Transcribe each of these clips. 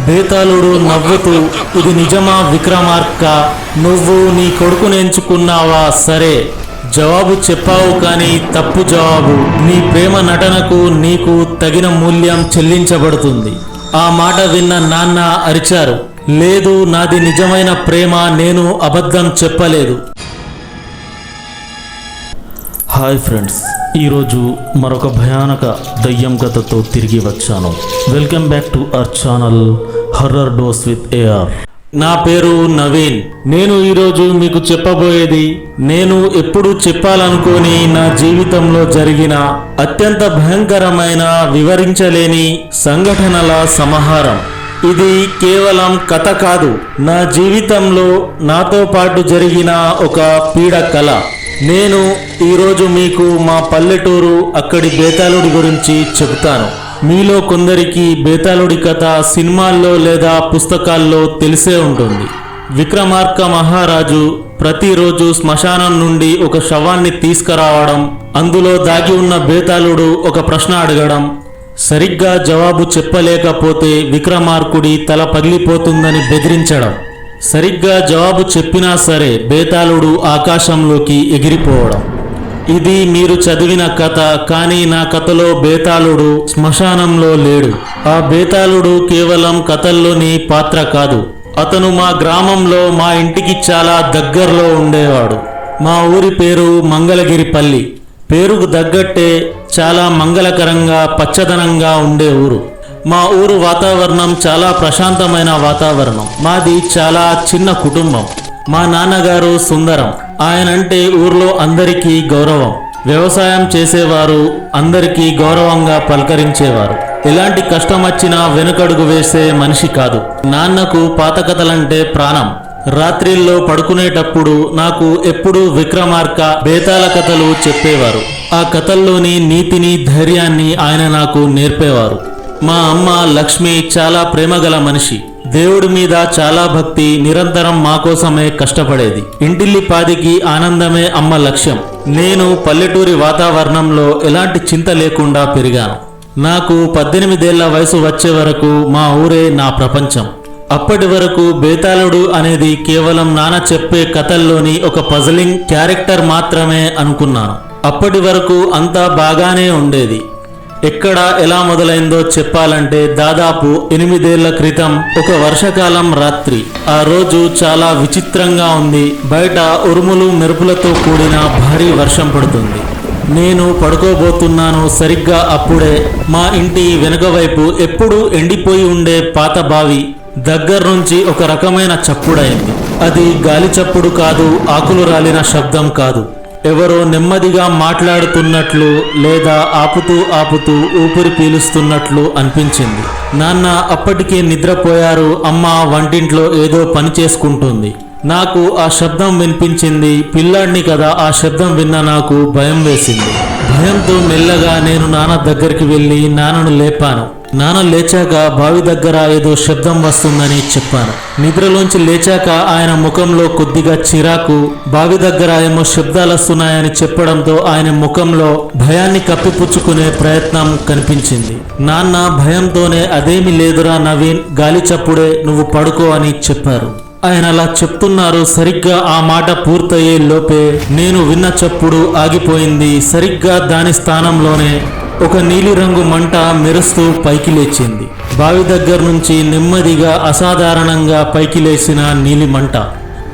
బేతాళుడు నవ్వుతూ ఇది నిజమా విక్రమార్క? నువ్వు నీ కొడుకుని ఎంచుకున్నావా? సరే. జవాబు చెప్పావు కానీ తప్పు జవాబు. నీ ప్రేమ నటనకు నీకు తగిన మూల్యం చెల్లించబడుతుంది. ఆ మాట విన్న నాన్న అరిచారు. లేదు నాది నిజమైన ప్రేమ నేను అబద్ధం చెప్పలేదు. Hi friends. ఈరోజు మరొక భయానక దయ్యం కథతో తిరిగి వచ్చాను. Welcome back to our channel horror dose with AR నా పేరు నవీన్. నేను ఈరోజు మీకు చెప్పబోయేది నేను ఎప్పుడు చెప్పాలనుకోని నా జీవితంలో జరిగిన అత్యంత భయంకరమైన వివరించలేని సంఘటనల సమాహారం. ఇది కేవలం కథ కాదు నా జీవితంలో నాతో పాటు జరిగిన ఒక పీడ కళ నేను ఈరోజు మీకు మా పల్లెటూరు అక్కడి బేతాళుడి గురించి చెబుతాను. మీలో కొందరికి బేతాళుడి కథ సినిమాల్లో లేదా పుస్తకాల్లో తెలిసే ఉంటుంది. విక్రమార్క మహారాజు ప్రతిరోజు శ్మశానం నుండి ఒక శవాన్ని తీసుకురావడం అందులో దాగి ఉన్న బేతాళుడు ఒక ప్రశ్న అడగడం సరిగ్గా జవాబు చెప్పలేకపోతే విక్రమార్కుడి తల పగిలిపోతుందని బెదిరించడం. సరిగ్గా జవాబు చెప్పినా సరే బేతాళుడు ఆకాశంలోకి ఎగిరిపోవడం. ఇది మీరు చదివిన కథ కానీ నా కథలో బేతాళుడు శ్మశానంలో లేడు. ఆ బేతాళుడు కేవలం కథల్లోని పాత్ర కాదు. అతను మా గ్రామంలో మా ఇంటికి చాలా దగ్గరలో ఉండేవాడు. మా ఊరి పేరు మంగళగిరిపల్లి. పేరుకు తగ్గట్టే చాలా మంగళకరంగా పచ్చదనంగా ఉండే ఊరు. మా ఊరు వాతావరణం చాలా ప్రశాంతమైన వాతావరణం. మాది చాలా చిన్న కుటుంబం. మా నాన్నగారు సుందరం. ఆయనంటే ఊర్లో అందరికీ గౌరవం. వ్యవసాయం చేసేవారు అందరికీ గౌరవంగా పలకరించేవారు. ఎలాంటి కష్టం వచ్చినా వెనుకడుగు వేసే మనిషి కాదు. నాన్నకు పాత కథలంటే ప్రాణం. రాత్రిల్లో పడుకునేటప్పుడు నాకు ఎప్పుడూ విక్రమార్క బేతాల కథలు చెప్పేవారు. ఆ కథల్లోని నీతిని ధైర్యాన్ని ఆయన నాకు నేర్పేవారు. మా అమ్మ లక్ష్మి చాలా ప్రేమగల మనిషి. దేవుడి మీద చాలా భక్తి నిరంతరం మా కోసమే కష్టపడేది. ఇంటిల్లి పాదికి ఆనందమే అమ్మ లక్ష్యం. నేను పల్లెటూరి వాతావరణంలో ఎలాంటి చింత లేకుండా పెరిగాను. నాకు పద్దెనిమిదేళ్ళ వయసు వచ్చే వరకు మా ఊరే నా ప్రపంచం. అప్పటి వరకు బేతాళుడు అనేది కేవలం నాన్న చెప్పే కథల్లోని ఒక పజలింగ్ క్యారెక్టర్ మాత్రమే అనుకున్నాను. అప్పటి వరకు అంతా బాగానే ఉండేది. ఎక్కడ ఎలా మొదలైందో చెప్పాలంటే దాదాపు ఎనిమిదేళ్ళ క్రితం ఒక వర్షాకాలం రాత్రి. ఆ రోజు చాలా విచిత్రంగా ఉంది. బయట ఉరుములు మెరుపులతో కూడిన భారీ వర్షం పడుతుంది. నేను పడుకోబోతున్నాను సరిగ్గా అప్పుడే. మా ఇంటి వెనుక వైపు ఎప్పుడూ ఎండిపోయి ఉండే పాత బావి దగ్గర నుంచి ఒక రకమైన చప్పుడైంది అది గాలి చప్పుడు కాదు ఆకులు రాలిన శబ్దం కాదు. ఎవరో నెమ్మదిగా మాట్లాడుతున్నట్లు లేదా ఆపుతూ ఆపుతూ ఊపిరి పీలుస్తున్నట్లు అనిపించింది. నాన్న అప్పటికే నిద్రపోయారు అమ్మ వంటింట్లో ఏదో పని చేసుకుంటుంది. నాకు ఆ శబ్దం వినిపించింది పిల్లాడిని కదా ఆ శబ్దం విన్న నాకు భయం వేసింది. భయంతో మెల్లగా నేను నాన్న దగ్గరికి వెళ్ళి నాన్నను లేపాను. నాన్న లేచాక బావి దగ్గర ఏదో శబ్దం వస్తుందని చెప్పాను. నిద్రలోంచి లేచాక ఆయన ముఖంలో కొద్దిగా చిరాకు బావి దగ్గర ఏమో శబ్దాలు వస్తున్నాయని చెప్పడంతో ఆయన ముఖంలో భయాన్ని కప్పిపుచ్చుకునే ప్రయత్నం కనిపించింది. నాన్న భయంతోనే అదేమి లేదురా నవీన్ గాలి చప్పుడే నువ్వు పడుకో అని చెప్పారు. ఆయన అలా చెప్తున్నారు సరిగ్గా ఆ మాట పూర్తయ్యే లోపే నేను విన్న చప్పుడు ఆగిపోయింది. సరిగ్గా దాని స్థానంలోనే ఒక నీలిరంగు మంట మెరుస్తూ పైకి లేచింది. బావి దగ్గర నుంచి నెమ్మదిగా అసాధారణంగా పైకి లేచిన నీలి మంట.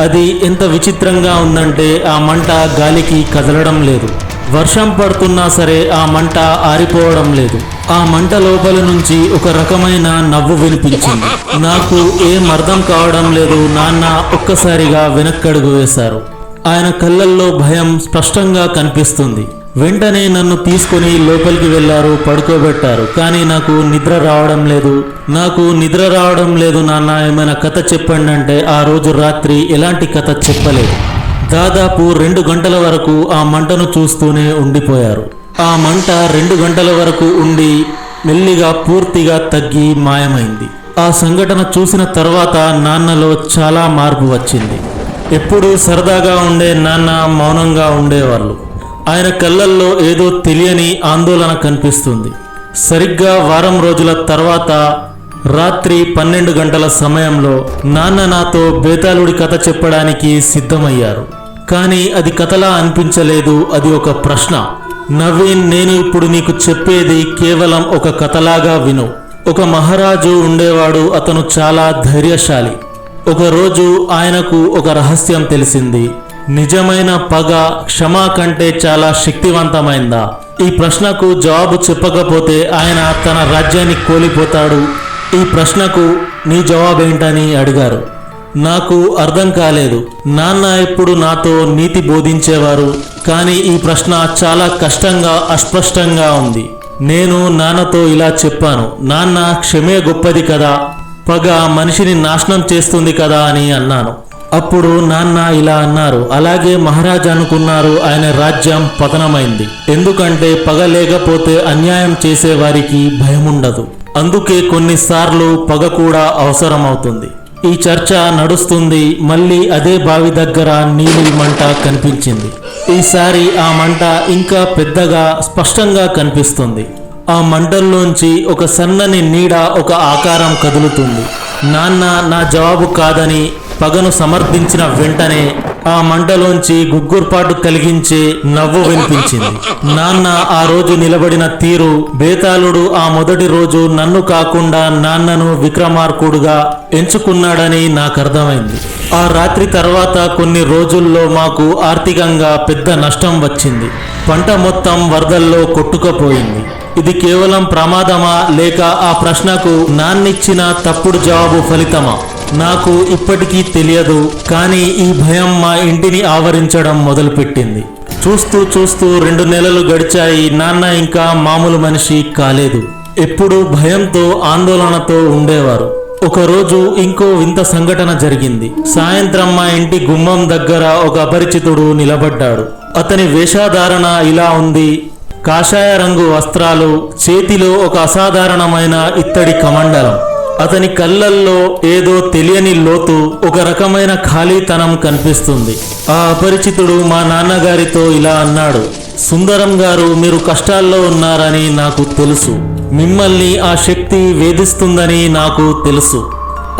అది ఎంత విచిత్రంగా ఉందంటే ఆ మంట గాలికి కదలడం లేదు. వర్షం పడుతున్నా సరే ఆ మంట ఆరిపోవడం లేదు. ఆ మంట లోపల నుంచి ఒక రకమైన నవ్వు వినిపించింది. నాకు ఏం అర్థం కావడం లేదు నాన్న ఒక్కసారిగా వెనక్కడుగు వేశారు. ఆయన కళ్ళల్లో భయం స్పష్టంగా కనిపిస్తుంది. వెంటనే నన్ను తీసుకొని లోపలికి వెళ్ళారు పడుకోబెట్టారు. కానీ నాకు నిద్ర రావడం లేదు. నాకు నిద్ర రావడం లేదు నాన్న. ఏమైనా కథ చెప్పండి అంటే ఆ రోజు రాత్రి ఎలాంటి కథ చెప్పలేదు. దాదాపు రెండు గంటల వరకు ఆ మంటను చూస్తూనే ఉండిపోయారు. ఆ మంట రెండు గంటల వరకు ఉండి మెల్లిగా పూర్తిగా తగ్గి మాయమైంది. ఆ సంఘటన చూసిన తర్వాత నాన్నలో చాలా మార్పు వచ్చింది. ఎప్పుడూ సరదాగా ఉండే నాన్న మౌనంగా ఉండేవాళ్ళు. ఆయన కళ్ళల్లో ఏదో తెలియని ఆందోళన కనిపిస్తుంది. సరిగ్గా వారం రోజుల తర్వాత రాత్రి పన్నెండు గంటల సమయంలో నాన్న నాతో బేతాళుడి కథ చెప్పడానికి సిద్ధమయ్యారు. కానీ అది కథలా అనిపించలేదు అది ఒక ప్రశ్న. నవీన్ నేను ఇప్పుడు నీకు చెప్పేది కేవలం ఒక కథలాగా విను. ఒక మహారాజు ఉండేవాడు అతను చాలా ధైర్యశాలి. ఒకరోజు ఆయనకు ఒక రహస్యం తెలిసింది. నిజమైన పగ క్షమా కంటే చాలా శక్తివంతమైందా? ఈ ప్రశ్నకు జవాబు చెప్పకపోతే ఆయన తన రాజ్యాన్ని కోల్పోతాడు ఈ ప్రశ్నకు నీ జవాబేంటని అడిగారు. నాకు అర్థం కాలేదు. నాన్న ఎప్పుడు నాతో నీతి బోధించేవారు కానీ ఈ ప్రశ్న చాలా కష్టంగా అస్పష్టంగా ఉంది. నేను నాన్నతో ఇలా చెప్పాను. నాన్న క్షమే గొప్పది కదా పగ మనిషిని నాశనం చేస్తుంది కదా అని అన్నాను. అప్పుడు నాన్న ఇలా అన్నారు. అలాగే మహారాజా అనుకున్నారు ఆయన రాజ్యం పతనమైంది. ఎందుకంటే పగ లేకపోతే అన్యాయం చేసేవారికి భయం ఉండదు అందుకే కొన్నిసార్లు పగ కూడా అవసరమవుతుంది. ఈ చర్చ నడుస్తుంది మళ్ళీ అదే బావి దగ్గర నీలి మంట కనిపించింది. ఈసారి ఆ మంట ఇంకా పెద్దగా స్పష్టంగా కనిపిస్తుంది. ఆ మంటల్లోంచి ఒక సన్నని నీడ ఒక ఆకారం కదులుతుంది. నాన్న నా జవాబు కాదని పగను సమర్థించిన వెంటనే ఆ మంటలోంచి గుగ్గుర్పాటు కలిగించే నవ్వు వినిపించింది. నాన్న ఆ రోజు నిలబడిన తీరు బేతాళుడు ఆ మొదటి రోజు నన్ను కాకుండా నాన్నను విక్రమార్కుడుగా ఎంచుకున్నాడని నాకు అర్థమైంది ఆ రాత్రి తర్వాత కొన్ని రోజుల్లో మాకు ఆర్థికంగా పెద్ద నష్టం వచ్చింది. పంట మొత్తం వరదల్లో కొట్టుకుపోయింది. ఇది కేవలం ప్రమాదమా లేక ఆ ప్రశ్నకు నాన్నిచ్చిన తప్పుడు జవాబు ఫలితమా? నాకు ఇప్పటికీ తెలియదు కానీ ఈ భయం మా ఇంటిని ఆవరించడం మొదలుపెట్టింది. చూస్తూ చూస్తూ రెండు నెలలు గడిచాయి నాన్న ఇంకా మామూలు మనిషి కాలేదు. ఎప్పుడూ భయంతో ఆందోళనతో ఉండేవారు. ఒకరోజు ఇంకో వింత సంఘటన జరిగింది. సాయంత్రం మా ఇంటి గుమ్మం దగ్గర ఒక అపరిచితుడు నిలబడ్డాడు. అతని వేషధారణ ఇలా ఉంది. కాషాయ రంగు వస్త్రాలు చేతిలో ఒక అసాధారణమైన ఇత్తడి కమండలం. అతని కళ్ళల్లో ఏదో తెలియని లోతు ఒక రకమైన ఖాళీతనం కనిపిస్తుంది. ఆ అపరిచితుడు మా నాన్నగారితో ఇలా అన్నాడు సుందరం గారు మీరు కష్టాల్లో ఉన్నారని నాకు తెలుసు. మిమ్మల్ని ఆ శక్తి వేధిస్తుందని నాకు తెలుసు.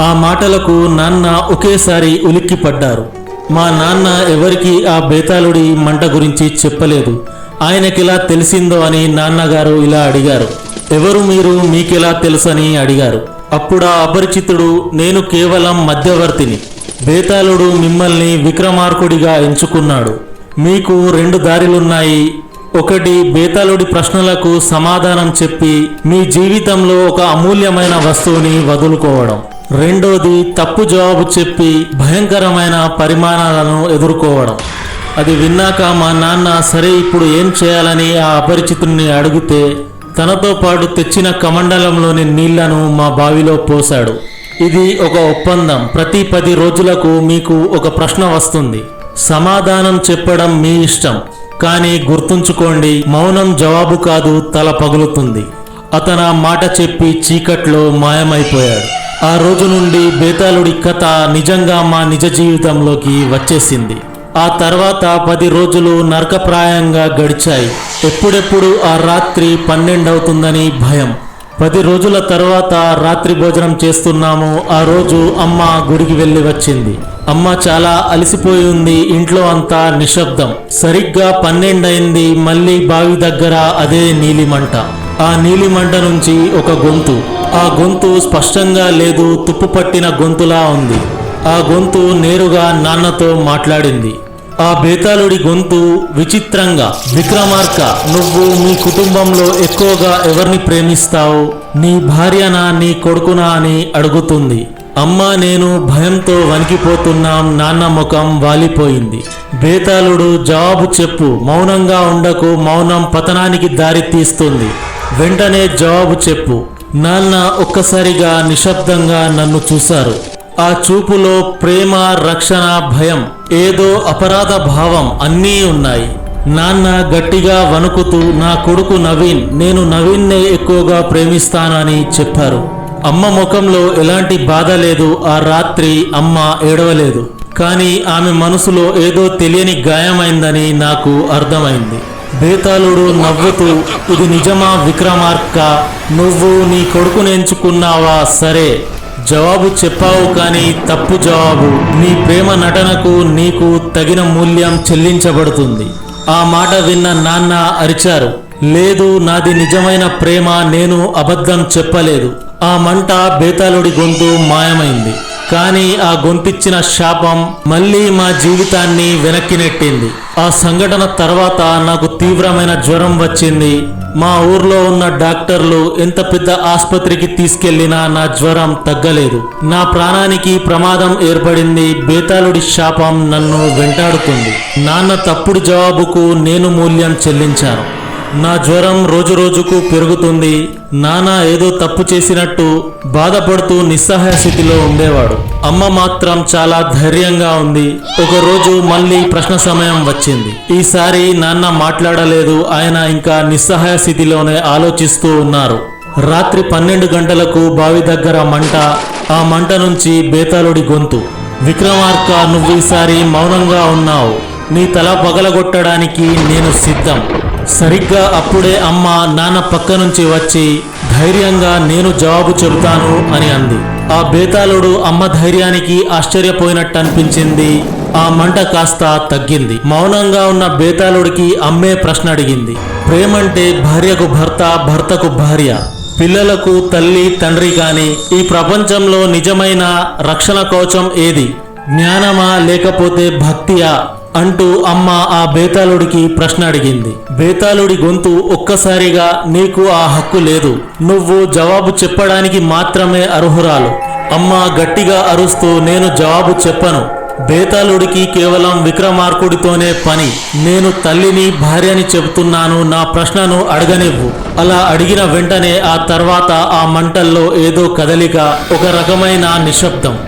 ఆ మాటలకు నాన్న ఒకేసారి ఉలిక్కిపడ్డారు. మా నాన్న ఎవరికి ఆ బేతాళుడి మంట గురించి చెప్పలేదు. ఆయనకిలా తెలిసిందో అని నాన్నగారు ఇలా అడిగారు. ఎవరు మీరు? మీకెలా తెలుసని? అడిగారు. అప్పుడు అపరిచితుడు నేను కేవలం మధ్యవర్తిని. బేతాళుడు మిమ్మల్ని విక్రమార్కుడిగా ఎంచుకున్నాడు. మీకు రెండు దారిలున్నాయి. ఒకటి బేతాళుడి ప్రశ్నలకు సమాధానం చెప్పి మీ జీవితంలో ఒక అమూల్యమైన వస్తువుని వదులుకోవడం. రెండోది తప్పు జవాబు చెప్పి భయంకరమైన పరిమాణాలను ఎదుర్కోవడం. అది విన్నాక మా నాన్న సరే ఇప్పుడు ఏం చేయాలని ఆ అపరిచితుడిని అడిగితే తనతో పాటు తెచ్చిన కమండలంలోని నీళ్ళను మా బావిలో పోశాడు. ఇది ఒక ఒప్పందం. ప్రతి పది రోజులకు మీకు ఒక ప్రశ్న వస్తుంది. సమాధానం చెప్పడం మీ ఇష్టం. కానీ గుర్తుంచుకోండి మౌనం జవాబు కాదు తల పగులుతుంది. అతను ఆ మాట చెప్పి చీకట్లో మాయమైపోయాడు. ఆ రోజు నుండి బేతాళుడి కథ నిజంగా మా నిజ జీవితంలోకి వచ్చేసింది. ఆ తర్వాత పది రోజులు నరకప్రాయంగా గడిచాయి. ఎప్పుడెప్పుడు ఆ రాత్రి పన్నెండవుతుందని భయం. పది రోజుల తర్వాత రాత్రి భోజనం చేస్తున్నాము. ఆ రోజు అమ్మ గుడికి వెళ్ళి వచ్చింది. అమ్మ చాలా అలసిపోయి ఉంది ఇంట్లో అంతా నిశ్శబ్దం. సరిగ్గా పన్నెండైంది మళ్ళీ బావి దగ్గర అదే నీలిమంట. ఆ నీలిమంట నుంచి ఒక గొంతు. ఆ గొంతు స్పష్టంగా లేదు. తుప్పు పట్టిన గొంతులా ఉంది. ఆ గొంతు నేరుగా నాన్నతో మాట్లాడింది. ఆ బేతాళుడి గొంతు విచిత్రంగా విక్రమార్క నువ్వు మీ కుటుంబంలో ఎక్కువగా ఎవరిని ప్రేమిస్తావు? నీ భార్యనా నీ కొడుకునా అని అడుగుతుంది. అమ్మ నేను భయంతో వణికిపోతున్నాం నాన్న ముఖం వాలిపోయింది. బేతాళుడు జవాబు చెప్పు మౌనంగా ఉండకు మౌనం పతనానికి దారి తీస్తుంది. వెంటనే జవాబు చెప్పు. నాన్న ఒక్కసారిగా నిశ్శబ్దంగా నన్ను చూశారు. ఆ చూపులో ప్రేమ రక్షణ భయం ఏదో అపరాధ భావం అన్నీ ఉన్నాయి. నాన్న గట్టిగా వణుకుతూ నా కొడుకు నవీన్ నేను నవీన్నే ఎక్కువగా ప్రేమిస్తానని చెప్పారు. అమ్మ ముఖంలో ఎలాంటి బాధ లేదు ఆ రాత్రి అమ్మ ఏడవలేదు. కానీ ఆమె మనసులో ఏదో తెలియని గాయమైందని నాకు అర్థమైంది. బేతాళుడు నవ్వుతూ ఇది నిజమా విక్రమార్క? నువ్వు నీ కొడుకుని ఎంచుకున్నావా? సరే. జవాబు చెప్పావు కానీ తప్పు జవాబు. నీ ప్రేమ నటనకు నీకు తగిన మూల్యం చెల్లించబడుతుంది. ఆ మాట విన్న నాన్న అరిచారు. లేదు నాది నిజమైన ప్రేమ నేను అబద్ధం చెప్పలేదు. ఆ మంట బేతాళుడి గొంతు మాయమైంది. కానీ ఆ గొంతిచ్చిన శాపం మళ్ళీ మా జీవితాన్ని వెనక్కి నెట్టింది. ఆ సంఘటన తర్వాత నాకు తీవ్రమైన జ్వరం వచ్చింది. మా ఊర్లో ఉన్న డాక్టర్లు ఎంత పెద్ద ఆసుపత్రికి తీసుకెళ్ళినా నా జ్వరం తగ్గలేదు. నా ప్రాణానికి ప్రమాదం ఏర్పడింది బేతాళుడి శాపం నన్ను వెంటాడుతుంది. నాన్న తప్పుడు జవాబుకు నేను మూల్యం చెల్లించాను. నా జ్వరం రోజు రోజుకు పెరుగుతుంది. నాన్న ఏదో తప్పు చేసినట్టు బాధపడుతూ నిస్సహాయ స్థితిలో ఉండేవాడు. అమ్మ మాత్రం చాలా ధైర్యంగా ఉంది. ఒకరోజు మళ్ళీ ప్రశ్న సమయం వచ్చింది. ఈసారి నాన్న మాట్లాడలేదు. ఆయన ఇంకా నిస్సహాయ స్థితిలోనే ఆలోచిస్తూ ఉన్నారు. రాత్రి పన్నెండు గంటలకు బావి దగ్గర మంట ఆ మంట నుంచి బేతాళుడి గొంతు. విక్రమార్క నువ్వు ఈసారి మౌనంగా ఉన్నావు. నీ తల పగలగొట్టడానికి నేను సిద్ధం. సరిగ్గా అప్పుడే అమ్మ నాన్న పక్క నుంచి వచ్చి ధైర్యంగా నేను జవాబు చెబుతాను అని అంది. ఆ బేతాళుడు అమ్మ ధైర్యానికి ఆశ్చర్యపోయినట్టు అనిపించింది ఆ మంట కాస్త తగ్గింది. మౌనంగా ఉన్న బేతాళుడికి అమ్మే ప్రశ్న అడిగింది. ప్రేమంటే భార్యకు భర్త భర్తకు భార్య. పిల్లలకు తల్లి తండ్రి కాని ఈ ప్రపంచంలో నిజమైన రక్షణ కవచం ఏది? జ్ఞానమా లేకపోతే భక్తియా? అంటూ అమ్మ ఆ బేతాళుడికి ప్రశ్న అడిగింది. బేతాళుడి గొంతు ఒక్కసారిగా నీకు ఆ హక్కు లేదు. నువ్వు జవాబు చెప్పడానికి మాత్రమే అర్హురాలు. అమ్మ గట్టిగా అరుస్తూ నేను జవాబు చెప్పను. బేతాళుడికి కేవలం విక్రమార్కుడితోనే పని. నేను తల్లిని భార్యని చెబుతున్నాను. నా ప్రశ్నను అడగనివ్వు. అలా అడిగిన వెంటనే ఆ తర్వాత ఆ మంటల్లో ఏదో కదలిక ఒక రకమైన నిశ్శబ్దం.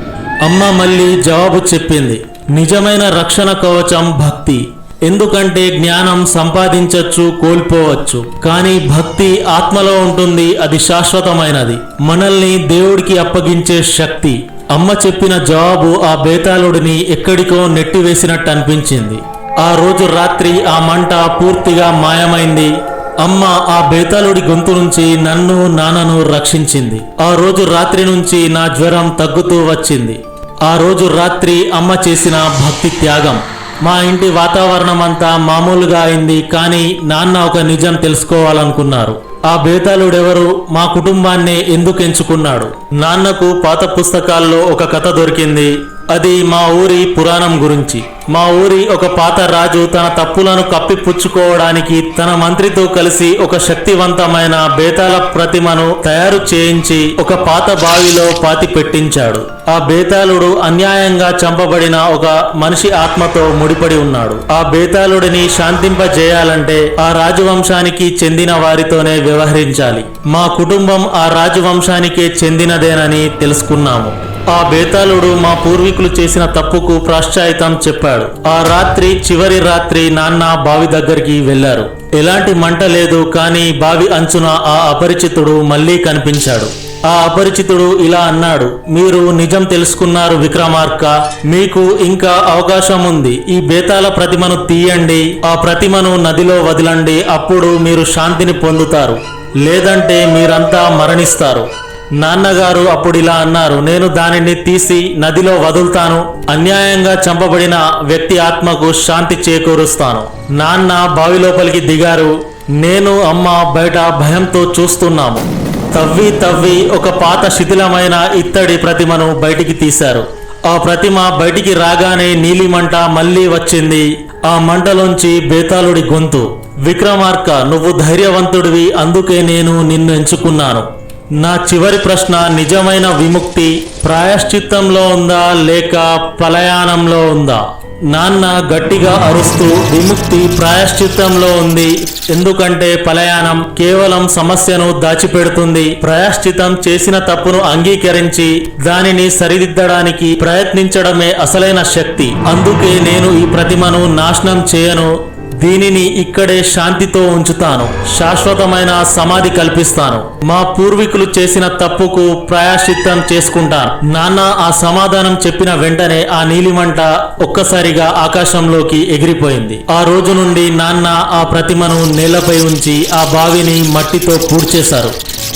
అమ్మ మళ్ళీ జవాబు చెప్పింది. నిజమైన రక్షణ కవచం భక్తి. ఎందుకంటే జ్ఞానం సంపాదించవచ్చు కోల్పోవచ్చు. కానీ భక్తి ఆత్మలో ఉంటుంది అది శాశ్వతమైనది. మనల్ని దేవుడికి అప్పగించే శక్తి. అమ్మ చెప్పిన జవాబు ఆ బేతాళుడిని ఎక్కడికో నెట్టివేసినట్టు అనిపించింది. ఆ రోజు రాత్రి ఆ మంట పూర్తిగా మాయమైంది. అమ్మ ఆ బేతాళుడి గొంతు నుంచి నన్ను నాన్నను రక్షించింది. ఆ రోజు రాత్రి నుంచి నా జ్వరం తగ్గుతూ వచ్చింది. ఆ రోజు రాత్రి అమ్మ చేసిన భక్తి త్యాగం. మా ఇంటి వాతావరణం అంతా మామూలుగా అయింది కానీ నాన్న ఒక నిజం తెలుసుకోవాలనుకున్నారు. ఆ బేతాళుడెవరు? మా కుటుంబాన్ని ఎందుకు ఎంచుకున్నాడు? నాన్నకు పాత పుస్తకాల్లో ఒక కథ దొరికింది అది మా ఊరి పురాణం గురించి. మా ఊరి ఒక పాత రాజు తన తప్పులను కప్పిపుచ్చుకోవడానికి తన మంత్రితో కలిసి ఒక శక్తివంతమైన బేతాళ ప్రతిమను తయారు చేయించి ఒక పాత బావిలో పాతి పెట్టించాడు. ఆ బేతాళుడు అన్యాయంగా చంపబడిన ఒక మనిషి ఆత్మతో ముడిపడి ఉన్నాడు. ఆ బేతాళుడిని శాంతింపజేయాలంటే ఆ రాజవంశానికి చెందిన వారితోనే వ్యవహరించాలి. మా కుటుంబం ఆ రాజవంశానికే చెందినదేనని తెలుసుకున్నాము. ఆ బేతాళుడు మా పూర్వీకులు చేసిన తప్పుకు ప్రాశ్చాయితం చెప్పాడు. ఆ రాత్రి చివరి రాత్రి నాన్న బావి దగ్గరికి వెళ్ళారు ఎలాంటి మంట లేదు కానీ బావి అంచున ఆ అపరిచితుడు మళ్ళీ కనిపించాడు. ఆ అపరిచితుడు ఇలా అన్నాడు మీరు నిజం తెలుసుకున్నారు విక్రమార్క మీకు ఇంకా అవకాశం ఉంది. ఈ బేతాల ప్రతిమను తీయండి ఆ ప్రతిమను నదిలో వదలండి అప్పుడు మీరు శాంతిని పొందుతారు. లేదంటే మీరంతా మరణిస్తారు. నాన్నగారు అప్పుడు ఇలా అన్నారు నేను దానిని తీసి నదిలో వదులుతాను. అన్యాయంగా చంపబడిన వ్యక్తి ఆత్మకు శాంతి చేకూరుస్తాను. నాన్న బావి లోపలికి దిగారు. నేను అమ్మ బయట భయంతో చూస్తున్నాము. తవ్వి తవ్వి ఒక పాత శిథిలమైన ఇత్తడి ప్రతిమను బయటికి తీశారు. ఆ ప్రతిమ బయటికి రాగానే నీలిమంట మళ్ళీ వచ్చింది. ఆ మంటలోంచి బేతాళుడి గొంతు విక్రమార్క నువ్వు ధైర్యవంతుడివి అందుకే నేను నిన్ను ఎంచుకున్నాను. నా చివరి ప్రశ్న నిజమైన విముక్తి ప్రాయశ్చిత్తంలో ఉందా లేక పలయానంలో ఉందా? నాన్న గట్టిగా అరుస్తూ విముక్తి ప్రాయశ్చిత్తంలో ఉంది ఎందుకంటే పలయానం కేవలం సమస్యను దాచిపెడుతుంది. ప్రాయశ్చితం చేసిన తప్పును అంగీకరించి దానిని సరిదిద్దడానికి ప్రయత్నించడమే అసలైన శక్తి. అందుకే నేను ఈ ప్రతిమను నాశనం చేయను. దీనిని ఇక్కడే శాంతితో ఉంచుతాను. శాశ్వతమైన సమాధి కల్పిస్తాను. మా పూర్వీకులు చేసిన తప్పుకు ప్రాయశ్చిత్తం చేసుకుంటాను. నాన్న ఆ సమాధానం చెప్పిన వెంటనే ఆ నీలిమంట ఒక్కసారిగా ఆకాశంలోకి ఎగిరిపోయింది. ఆ రోజు నుండి నాన్న ఆ ప్రతిమను నేలపై ఉంచి ఆ బావిని మట్టితో పూడ్చేశారు.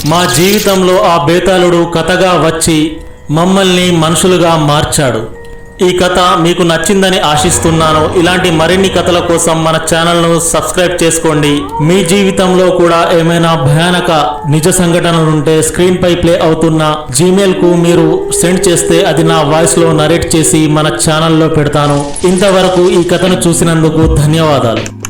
మా జీవితంలో ఆ బేతాళుడు కథగా వచ్చి మమ్మల్ని మనుషులుగా మార్చాడు. ఈ కథ మీకు నచ్చిందని ఆశిస్తున్నాను. ఇలాంటి మరిన్ని కథల కోసం మన ఛానల్ను సబ్స్క్రైబ్ చేసుకోండి. మీ జీవితంలో కూడా ఏమైనా భయానక నిజ సంఘటనలుంటే స్క్రీన్ పై ప్లే అవుతున్న జీమెయిల్కు మీరు సెండ్ చేస్తే అది నా వాయిస్లో నరేట్ చేసి మన ఛానల్లో పెడతాను. ఇంతవరకు ఈ కథను చూసినందుకు ధన్యవాదాలు.